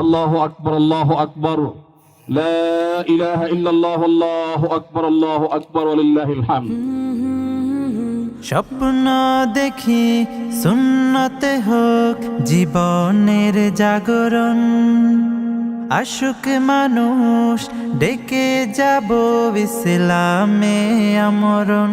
আল্লাহ আকবর আল্লাহ আকবর لا إله إلا الله الله أكبر الله أكبر ولله الحمد স্বপ্ন দেখি সুন্নতে হোক জীবনের জাগরণ আশুক মানুষ ডেকে যাব ইসলামে আমরণ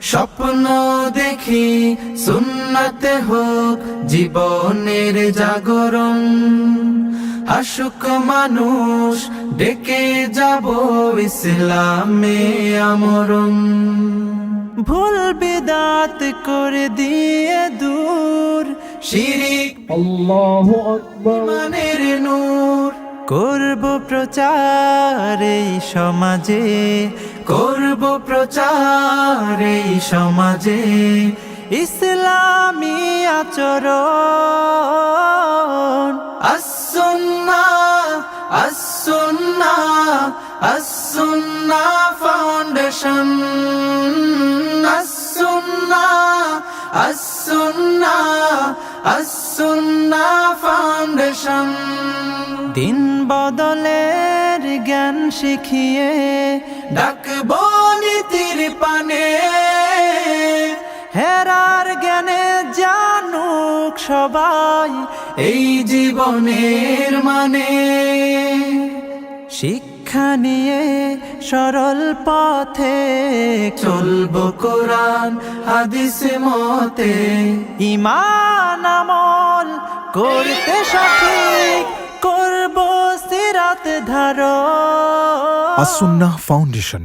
স্বপ্ন দেখি সুন্নতে হোক জীবনের জাগরণ। আশুক মানুষ ডেকে যাব ইসলামে আমরণ। ভুল বেদাত করে দিয়ে দূর শিরিক আল্লাহু আকবার। মানের নূর। করব প্রচার এই সমাজে কর করব প্রচার এই সমাজে ইসলামী আচরণ। আসুন্না আসুন্না আসুন্না ফাউন্ডেশন আসুন্না আসুন্না আসুন্না ফাউন্ডেশন দিন বদলের জ্ঞান শিখিয়ে ডাকব নীতির পানে। হেরার জ্ঞানে জানুক সবাই এই জীবনের মানে। শিক্ষা নিয়ে সরল পথে চলব কোরআন, হাদিস, মতে। ইমান আমল করতে সঠিক, করব সিরাত ধারো আসুন্নাহ ফাউন্ডেশন।